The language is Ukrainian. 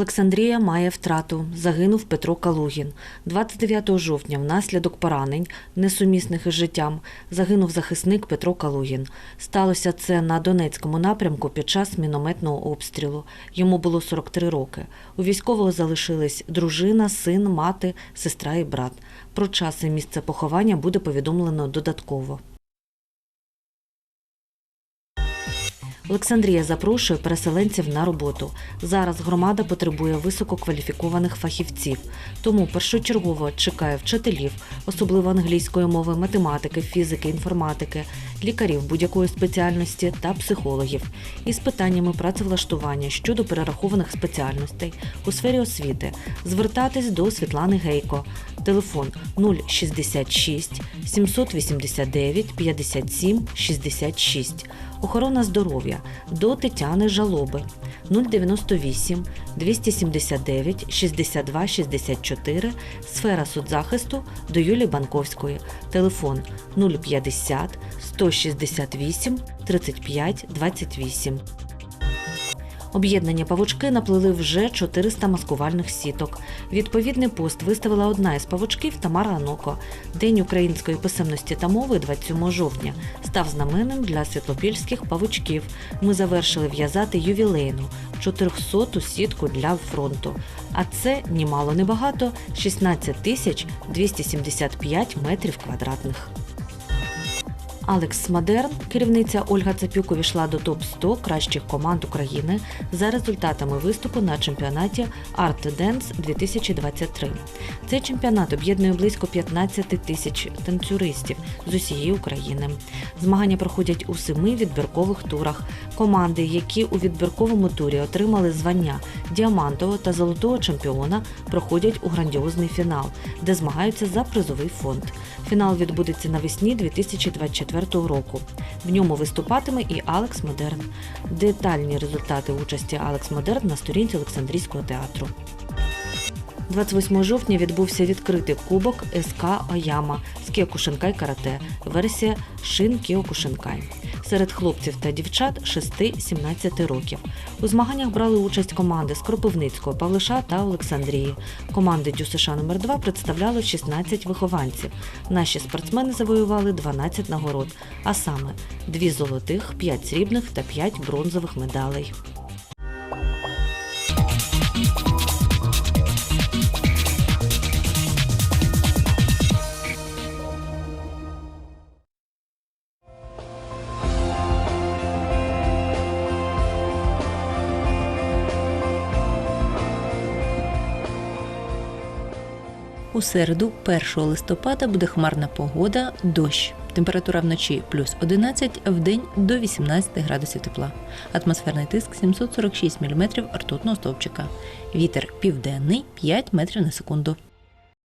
Олександрія має втрату. Загинув Петро Калугін. 29 жовтня внаслідок поранень, несумісних із життям, загинув захисник Петро Калугін. Сталося це на Донецькому напрямку під час мінометного обстрілу. Йому було 43 роки. У військового залишились дружина, син, мати, сестра і брат. Про час і місце поховання буде повідомлено додатково. Олександрія запрошує переселенців на роботу. Зараз громада потребує висококваліфікованих фахівців, тому першочергово чекає вчителів, особливо англійської мови, математики, фізики, інформатики, лікарів будь-якої спеціальності та психологів із питаннями працевлаштування щодо перерахованих спеціальностей у сфері освіти. Звертатись до Світлани Гейко. Телефон 066 789 57 66. Охорона здоров'я до Тетяни Жалоби 098 279 62 64. Сфера соцзахисту до Юлії Банковської. Телефон 050 168 35 28. Об'єднання павучки наплели вже 400 маскувальних сіток. Відповідний пост виставила одна із павучків Тамара Аноко. День української писемності та мови 27 жовтня став знаменним для світлопільських павучків. Ми завершили в'язати ювілейну 400-ту сітку для фронту. А це ні мало не багато 16 тисяч 275 метрів квадратних. Алекс Мадерн, керівниця Ольга Цапюк увійшла до топ 100 кращих команд України за результатами виступу на чемпіонаті Art Dance 2023. Цей чемпіонат об'єднує близько 15 тисяч танцюристів з усієї України. Змагання проходять у семи відбіркових турах. Команди, які у відбірковому турі отримали звання діамантового та золотого чемпіона, проходять у грандіозний фінал, де змагаються за призовий фонд. Фінал відбудеться навесні 2024 року. В ньому виступатиме і Алекс Модерн. Детальні результати участі Алекс Модерн на сторінці Олександрійського театру. 28 жовтня відбувся відкритий кубок СК Ояма з Кіокушинкай карате, версія Шин Кіокушинкай. Серед хлопців та дівчат 6-17 років. У змаганнях брали участь команди з Кропивницького, Павлиша та Олександрії. Команди ДЮСШ номер 2 представляли 16 вихованців. Наші спортсмени завоювали 12 нагород, а саме 2 золотих, 5 срібних та 5 бронзових медалей. У середу, 1 листопада, буде хмарна погода, дощ. Температура вночі плюс 11, в день до 18 градусів тепла. Атмосферний тиск 746 мм ртутного стовпчика. Вітер південний 5 метрів на секунду.